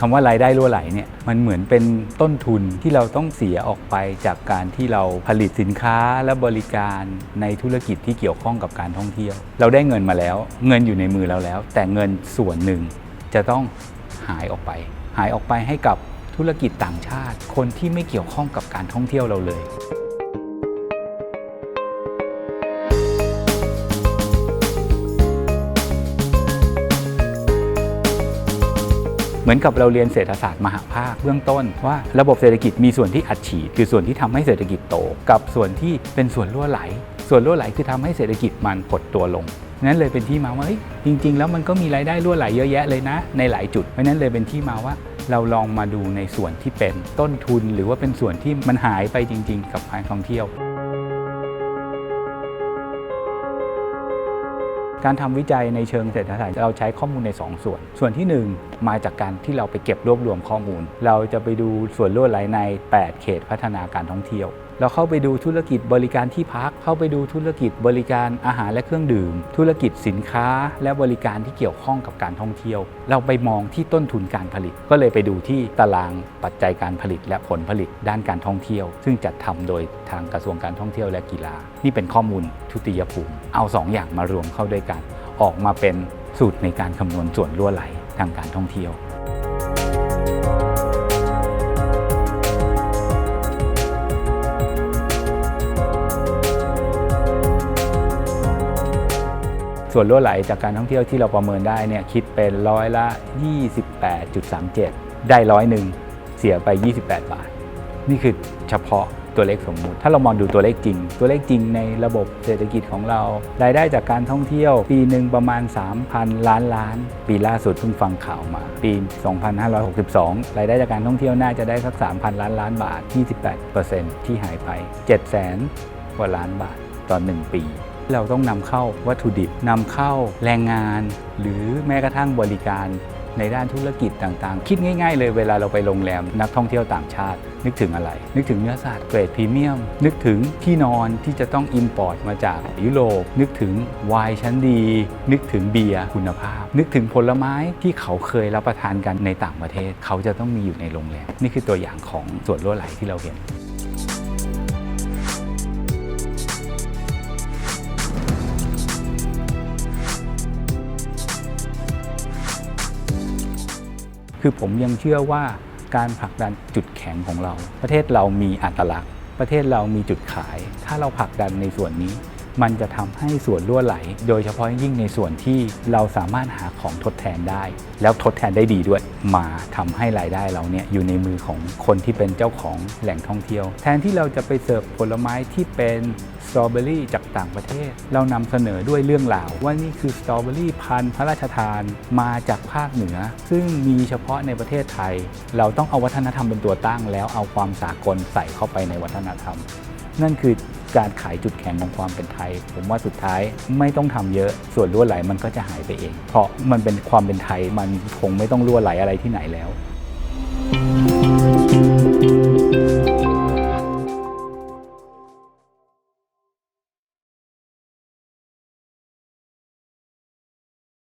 คำว่ารายได้รั่วไหลเนี่ยมันเหมือนเป็นต้นทุนที่เราต้องเสียออกไปจากการที่เราผลิตสินค้าและบริการในธุรกิจที่เกี่ยวข้องกับการท่องเที่ยว เราได้เงินมาแล้ว เงินอยู่ในมือเราแล้ว แต่เงินส่วนหนึ่งจะต้องหายออกไป หายออกไปให้กับธุรกิจต่างชาติ คนที่ไม่เกี่ยวข้องกับการท่องเที่ยวเราเลย เหมือนกับเราเรียนเศรษฐศาสตร์มหาภาคเบื้องต้นว่าระบบเศรษฐกิจมีส่วนที่อัดฉีดคือส่วนที่ทำให้เศรษฐกิจโต กับส่วนที่เป็นส่วนรั่วไหล ส่วนรั่วไหลคือทำให้เศรษฐกิจมันหดตัวลงนั้นเลยเป็นที่มาว่าจริง ๆ แล้วมันก็มีรายได้รั่วไหลเยอะแยะเลยนะ ในหลายจุดเพราะนั้นเลยเป็นที่มาว่าเราลองมาดูในส่วนที่เป็นต้นทุน หรือว่าเป็นส่วนที่มันหายไปจริง ๆ กับการท่องเที่ยว การทำวิจัยในเชิงเศรษฐศาสตร์เราใช้ข้อมูลใน 2 ส่วน ส่วนที่ 1 มาจากการที่เราไปเก็บรวบรวมข้อมูล เราจะไปดูส่วนรั่วไหลใน 8 เขตพัฒนาการท่องเที่ยวเราเข้าไปดูธุรกิจบริการที่พัก เข้าไปดูธุรกิจบริการอาหารและเครื่องดื่ม ธุรกิจสินค้าและบริการที่เกี่ยวข้องกับการท่องเที่ยว เราไปมองที่ต้นทุนการผลิต ก็เลยไปดูที่ตารางปัจจัยการผลิต และผลผลิตด้านการท่องเที่ยว ซึ่งจัดทำโดยทางกระทรวงการท่องเที่ยวและกีฬา นี่เป็นข้อมูลทุติยภูมิ เอาสองอย่างมารวมเข้าด้วยกัน ออกมาเป็นสูตรในการคำนวณส่วนรั่วไหลทางการท่องเที่ยว ส่วนรั่วไหลจากการท่องเที่ยวที่เราประเมินได้เนี่ยคิดเป็นร้อยละ 28.37 ได้ร้อยหนึ่งเสียไป 28 บาท นี่คือเฉพาะตัวเลขสมมุติ ถ้าเรามองดูตัวเลขจริง ตัวเลขจริงในระบบเศรษฐกิจของเรา รายได้จากการท่องเที่ยว ปีหนึ่งประมาณ 3,000 ล้านล้าน ปีล่าสุดเพิ่งฟังข่าวมา ปี 2562 รายได้จากการท่องเที่ยวน่าจะได้สัก 3,000 ล้านล้านบาท 28%ที่หายไป 700,000กว่าล้านบาทต่อ1ปี เราต้องนำเข้าวัตถุดิบนำเข้าแรงงาน หรือแม้กระทั่งบริการในด้านธุรกิจต่างๆ คิดง่าย ๆ เลยเวลาเราไปโรงแรมนักท่องเที่ยวต่างชาติ นึกถึงอะไร นึกถึงเนื้อสัตว์เกรดพรีเมียม นึกถึงที่นอนที่จะต้องอิมพอร์ตมาจากยุโรป นึกถึงไวน์ชั้นดี นึกถึงเบียร์คุณภาพ นึกถึงผลไม้ที่เขาเคยรับประทานกันในต่างประเทศ เขาจะต้องมีอยู่ในโรงแรม นี่คือตัวอย่างของส่วนรั่วไหลที่เราเห็น คือผมยังเชื่อว่าการผลักดันจุดแข็งของเรา ประเทศเรามีอัตลักษณ์ ประเทศเรามีจุดขาย ถ้าเราผลักดันในส่วนนี้ มันจะทำให้ส่วนรั่วไหล โดยเฉพาะยิ่งในส่วนที่เราสามารถหาของทดแทนได้ แล้วทดแทนได้ดีด้วย มาทำให้รายได้เราเนี่ยอยู่ในมือของคนที่เป็นเจ้าของแหล่งท่องเที่ยว แทนที่เราจะไปเสิร์ฟผลไม้ที่เป็นสตรอเบอรี่จากต่างประเทศ เรานำเสนอด้วยเรื่องราว ว่านี่คือสตรอเบอรี่พันธุ์พระราชทานมาจากภาคเหนือ ซึ่งมีเฉพาะในประเทศไทย เราต้องเอาวัฒนธรรมเป็นตัวตั้ง แล้วเอาความสากลใส่เข้าไปในวัฒนธรรม นั่นคือ การขายจุดแข็งของความเป็นไทย ผมว่าสุดท้ายไม่ต้องทำเยอะ ส่วนรั่วไหลมันก็จะหายไปเอง เพราะมันเป็นความเป็นไทยมันคงไม่ต้องรั่วไหลอะไรที่ไหนแล้ว